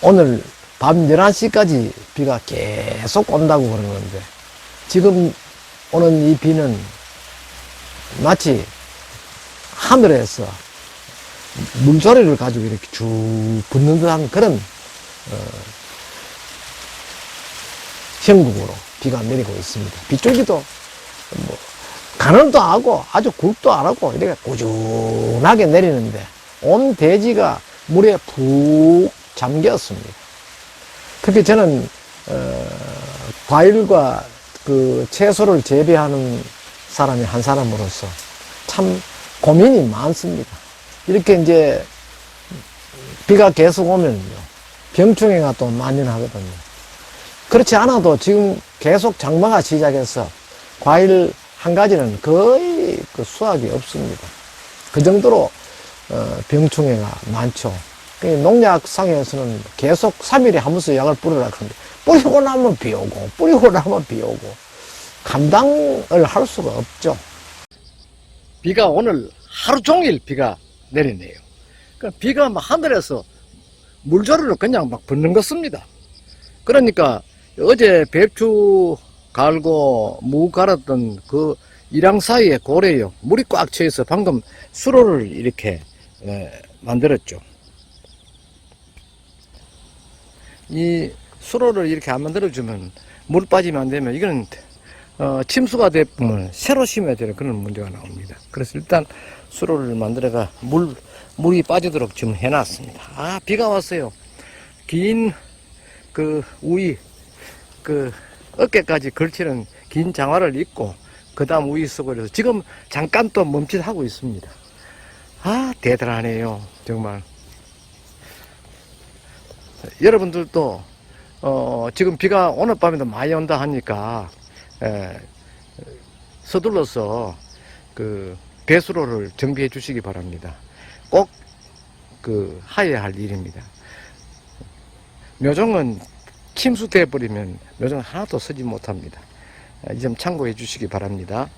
오늘 밤 11시까지 비가 계속 온다고 그러는데 지금 오는 이 비는 마치 하늘에서 물소리를 가지고 이렇게 쭉 붙는 듯한 그런 어, 형국으로 비가 내리고 있습니다. 빗줄기도 뭐 가늘도 하고 아주 굵도 안 하고 이렇게 꾸준하게 내리는데 온 대지가 물에 푹 잠겼습니다. 특히 저는 어, 과일과 그 채소를 재배하는 사람이 한 사람으로서 참 고민이 많습니다. 이렇게 이제 비가 계속 오면요 병충해가 또 만연하거든요. 그렇지 않아도 지금 계속 장마가 시작해서 과일 한 가지는 거의 그 수확이 없습니다. 그 정도로 어, 병충해가 많죠. 그 농약상에서는 계속 3일에 한 번씩 약을 뿌리라 그러는데 뿌리고 나면 비 오고 뿌리고 나면 비 오고 감당을 할 수가 없죠. 비가 오늘 하루 종일 비가 내리네요. 그 비가 막 하늘에서 물조리로 그냥 막 붙는 것습니다. 그러니까 어제 배추 갈고 무 갈았던 그 이랑 사이에 고래요. 물이 꽉차 있어 방금 수로를 이렇게 에, 만들었죠. 이 수로를 이렇게 안 만들어주면 물 빠지면 안 되면 이거는 어, 침수가 되면 새로 심어야 되는 그런 문제가 나옵니다. 그래서 일단 수로를 만들어가 물, 물이 빠지도록 지금 해놨습니다. 아, 비가 왔어요. 긴 그 우이, 그 어깨까지 걸치는 긴 장화를 입고 그 다음 우이 속으로 해서 지금 잠깐 또 멈칫하고 있습니다. 아, 대단하네요. 정말. 여러분들도 어, 지금 비가 오늘 밤에도 많이 온다 하니까 에, 서둘러서 그 배수로를 정비해 주시기 바랍니다. 꼭 그 하여야 할 일입니다. 묘종은 침수돼 버리면 묘종 하나도 쓰지 못합니다. 이 점 참고해 주시기 바랍니다.